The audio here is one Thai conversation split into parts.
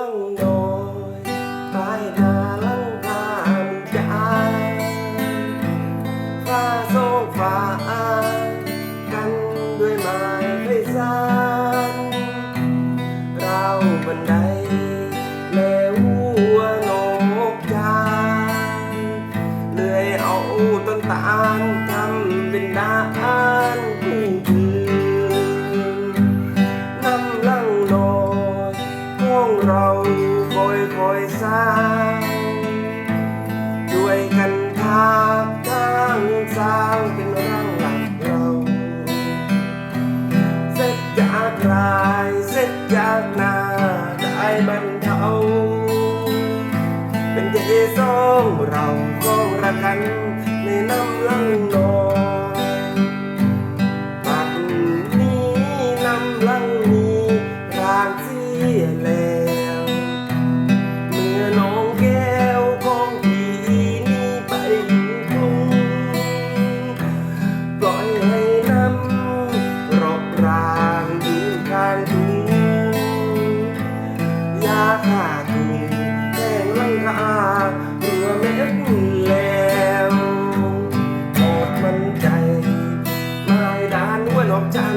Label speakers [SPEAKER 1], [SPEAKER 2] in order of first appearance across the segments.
[SPEAKER 1] ลังดอยปลายนาลังพานจายฟ้าโซฟ้ากันด้วยไม้ไฟสานเราบันไดแล้ววัวนกจนเลยเอาต้นตาลทำเป็นด้านคู่คืนน้ำลังดอย wrong. คอยสร้างช่วยกันทาตั้งสร้างเป็นร่างหลักเราเสร็จจากรายเสร็จจากนาได้บรรเทาเป็นเจสองเราของระกันในน้ำลังนอง down.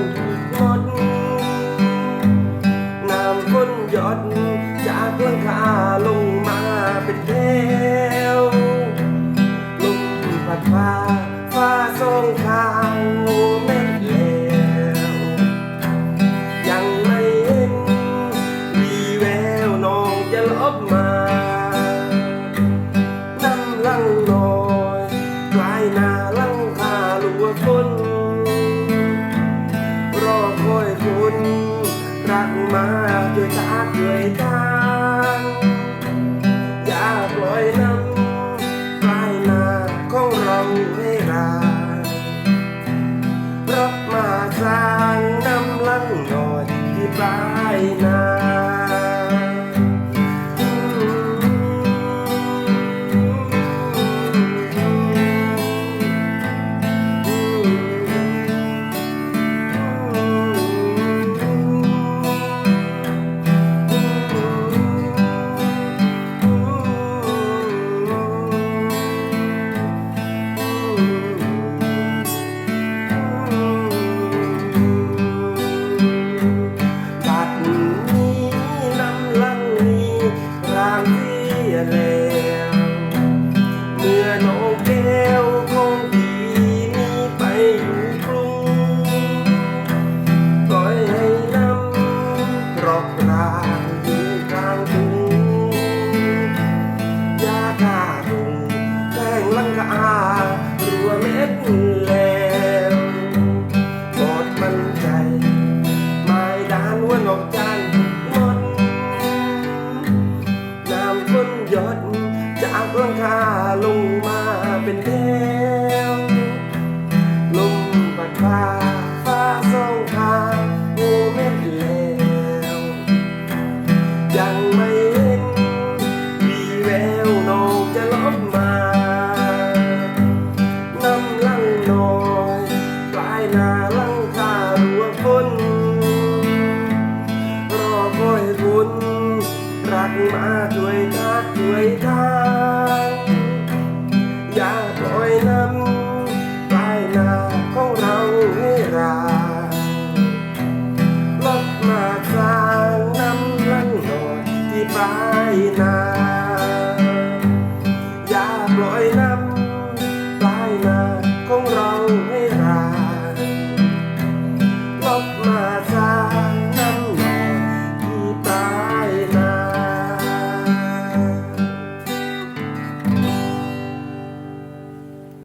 [SPEAKER 1] tuổi ta cười ta. ใจไม่ด่านวนอนกจันหมดน้ำฝนหยดจากหลังคาลงมาเป็นเท ด้วยทักด้วยทางอย่าปล่อยน้ำปลายนาของเราให้รางลดมาคลางน้ำลังน่อยที่ปลายนาอย่าปล่อยน้ำ